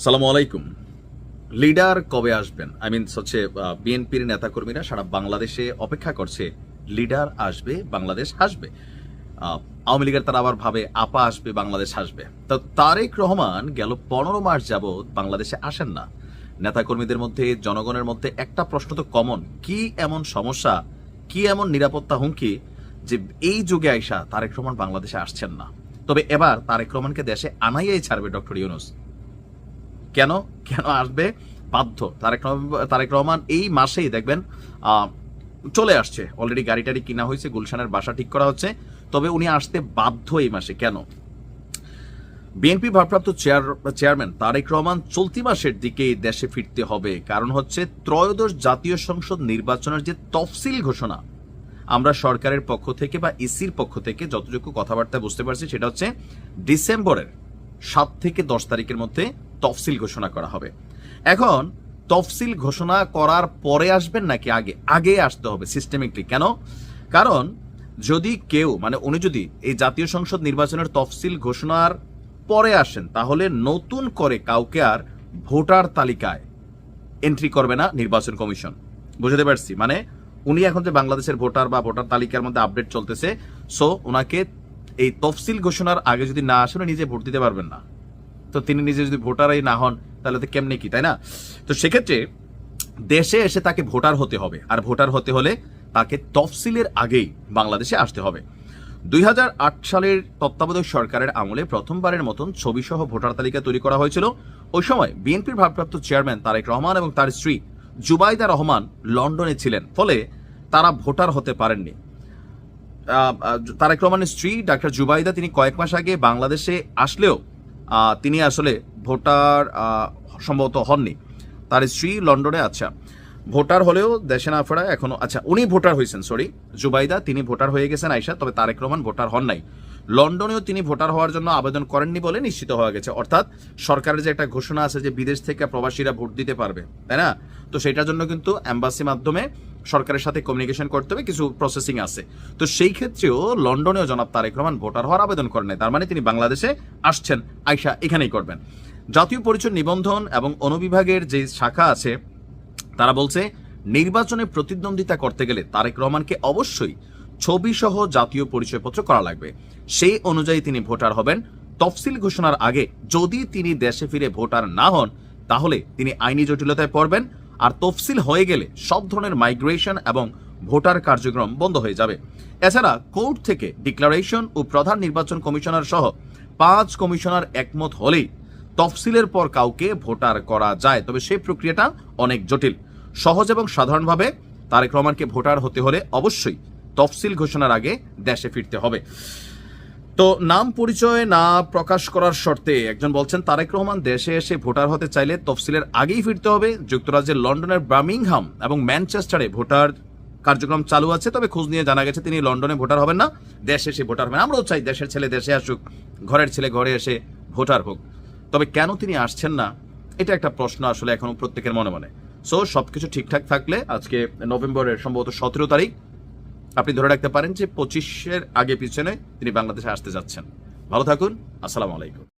সালামু আলাইকুম। লিডার কবে আসবেন? আই মিন হচ্ছে বিএনপির নেতাকর্মীরা সারা বাংলাদেশে অপেক্ষা করছে, লিডার আসবে, বাংলাদেশ হাসবে। আওয়ামী লীগের তারা আবার ভাবে, আপা আসবে, বাংলাদেশ হাসবে। তো তারেক রহমান গেল পনেরো মাস যাবৎ বাংলাদেশে আসেন না। নেতাকর্মীদের মধ্যে, জনগণের মধ্যে একটা প্রশ্ন তো কমন কি এমন সমস্যা, কি এমন নিরাপত্তা হুমকি যে এই যুগে আইসা তারেক রহমান বাংলাদেশে আসছেন না? তবে এবার তারেক রহমানকে দেশে আনাইয়াই ছাড়বে ডক্টর ইউনুস। কেন কেন আসবে? বাধ্য। তারেক তারেক রহমান এই মাসেই দেখবেন চলে আসছে। অলরেডি গাড়ি টাড়ি কিনা হয়েছে, গুলশানের বাসা ঠিক করা হচ্ছে। তবে উনি আসতে বাধ্য এই মাসে। কেন? বিএনপি ভারপ্রাপ্ত চেয়ার, চেয়ারম্যান তারেক রহমান চলতি মাসের দিকে দেশে ফিরতে হবে। কারণ হচ্ছে ত্রয়োদশ জাতীয় সংসদ নির্বাচনের যে তফসিল ঘোষণা, আমরা সরকারের পক্ষ থেকে বা ইসির পক্ষ থেকে যতটুকু কথাবার্তা বুঝতে পারছি, সেটা হচ্ছে ডিসেম্বরের সাত থেকে দশ তারিখের মধ্যে তফসিল ঘোষণা করা হবে। এখন তফসিল ঘোষণা করার পরে আসবেন নাকি আগে? আগে আসতে হবে সিস্টেমিকলি কেন? কারণ যদি কেউ মানে উনি যদি এই জাতীয় সংসদ নির্বাচনের তফসিল ঘোষণার পরে আসেন, তাহলে নতুন করে কাউকে আর ভোটার তালিকায় এন্ট্রি করবে না নির্বাচন কমিশন। বুঝতে পারছি? মানে উনি এখন যে বাংলাদেশের ভোটার বা ভোটার তালিকার মধ্যে আপডেট চলতেছে সো ওনাকে এই তফসিল ঘোষণার আগে যদি না আসেন নিজে ভোট দিতে পারবেন না। তো তিনি নিজে যদি ভোটারই না হন, তাহলে তো কেমনে কি, তাই না? তো সেক্ষেত্রে দেশে এসে তাকে ভোটার হতে হবে। আর ভোটার হতে হলে তাকে তফসিলের আগেই বাংলাদেশে আসতে হবে। দুই হাজার আট সালের তত্ত্বাবধায়ক সরকারের আমলে প্রথমবারের মতন ছবিসহ ভোটার তালিকা তৈরি করা হয়েছিল। ওই সময় বিএনপির ভারপ্রাপ্ত চেয়ারম্যান তারেক রহমান এবং তার স্ত্রী জুবাইদা রহমান লন্ডনে ছিলেন। ফলে তারা ভোটার হতে পারেননি। তারেক রহমানের স্ত্রী ডাক্তার জুবাইদা তিনি কয়েক মাস আগে বাংলাদেশে আসলেও তিনি আসলে ভোটার সম্ভবত হননি। তার স্ত্রী লন্ডনে আচ্ছা। ভোটার হলেও দেশে না ফেরা এখনও আচ্ছা উনি ভোটার হয়েছেন, সরি। জুবাইদা, তিনি ভোটার হয়ে গেছেন আইসা তবে তারেক রহমান ভোটার হন নাই। লন্ডনেও তিনি ভোটার হওয়ার জন্য আবেদন করেননি বলে নিশ্চিত হওয়া গেছে। অর্থাৎ সরকারের যে একটা ঘোষণা আছে যে বিদেশ থেকে প্রবাসীরা ভোট দিতে পারবে, তাই না? তো সেটার জন্য কিন্তু অ্যাম্বাসি মাধ্যমে সরকারের সাথে কমিউনিকেশন করতে হবে, কিছু প্রসেসিং আছে। তো সেই ক্ষেত্রেও লন্ডনেও জনাব তারেক রহমান ভোটার হওয়ার আবেদন করেন নাই। তার মানে তিনি বাংলাদেশে আসছেন, আইসা এখানেই করবেন। জাতীয় পরিচয় নিবন্ধন এবং অনুবিভাগের যে শাখা আছে, তারা বলছে, নির্বাচনে প্রতিদ্বন্দ্বিতা করতে গেলে তারেক রহমানকে অবশ্যই ছবি সহ জাতীয় পরিচয়পত্র করা লাগবে। সেই অনুযায়ী তিনি ভোটার হবেন। তফসিল ঘোষণার আগে যদি তিনি দেশে ফিরে ভোটার না হন, তাহলে তিনি আইনি জটিলতায় পড়বেন আর তফসিল হয়ে গেলে সব ধরনের মাইগ্রেশন এবং ভোটার কার্যক্রম বন্ধ হয়ে যাবে। এছাড়া কোর্ট থেকে ডিক্লারেশন ও প্রধান নির্বাচন কমিশনার সহ পাঁচ কমিশনার একমত হলেই তফসিলের পর কাউকে ভোটার করা যায়। তবে সেই প্রক্রিয়াটা অনেক জটিল। সহজ এবং সাধারণভাবে তারেক রহমানকে ভোটার হতে হলে অবশ্যই তফসিল ঘোষণার আগে দেশে ফিরতে হবে। তো নাম পরিচয় না প্রকাশ করার শর্তে একজন বলছেন, তারেক রহমান দেশে এসে ভোটার হতে চাইলে তফসিলের আগেই ফিরতে হবে। যুক্তরাজ্যের লন্ডনের বার্মিংহাম এবং ম্যানচেস্টারে ভোটার কার্যক্রম চালু আছে, তবে খোঁজ নিয়ে জানা গেছে তিনি লন্ডনে ভোটার হবেন না, দেশে এসে ভোটার হবেন। আমরাও চাই দেশের ছেলে দেশে আসুক, ঘরের ছেলে ঘরে এসে ভোটার হোক। তবে কেন তিনি আসছেন না? এটা একটা প্রশ্ন আসলে এখনও প্রত্যেকের মনে মনে। সো সবকিছু ঠিকঠাক থাকলে আজকে নভেম্বরের সম্ভবত সতেরো তারিখ আপনি ধরে রাখতে পারেন যে পঁচিশের আগে পিছনে তিনি বাংলাদেশে আসতে যাচ্ছেন। ভালো থাকুন, আসসালামু আলাইকুম।